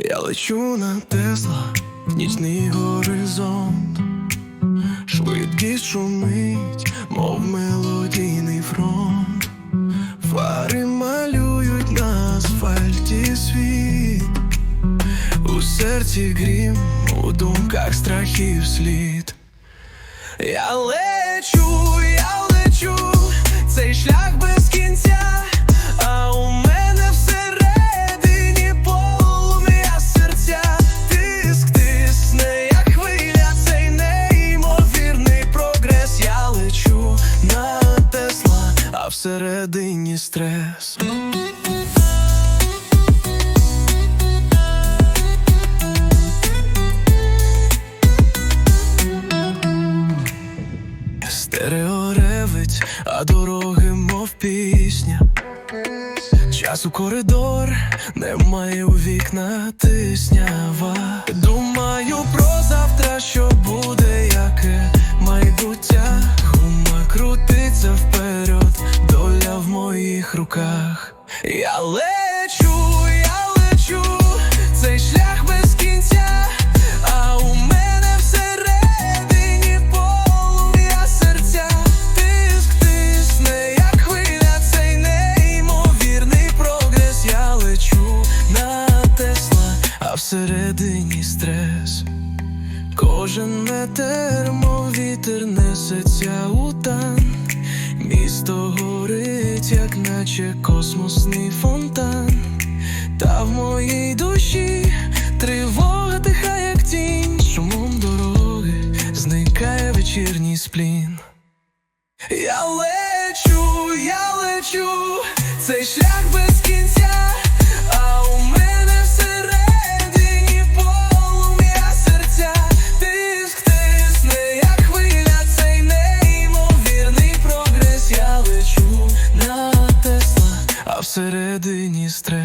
Я лечу на Тесла, нічний горизонт, швидкість шумить, мов мелодійний фронт, фари малюють на асфальті світ, у серці грім, у думках страхів слід. Я лечу, я лечу, цей шлях без кінця, всередині стрес. Стерео ревить, а дороги, мов пісня. Час у коридор, немає у вікна тиснява. Думаю про завтра, що буде, руках. Я лечу, я лечу, цей шлях без кінця, а у мене всередині полум'я серця, тиск тисне, як хвиля, цей неймовірний прогрес. Я лечу на Тесла, а всередині стрес. Кожен метр, мов вітер несеться у тан. Наче космосний фонтан. Та в моїй душі тривога тиха, як тінь, шумом дороги зникає вечірній сплін. Я лечу, я лечу, цей шлях без кінця, всередині стрес.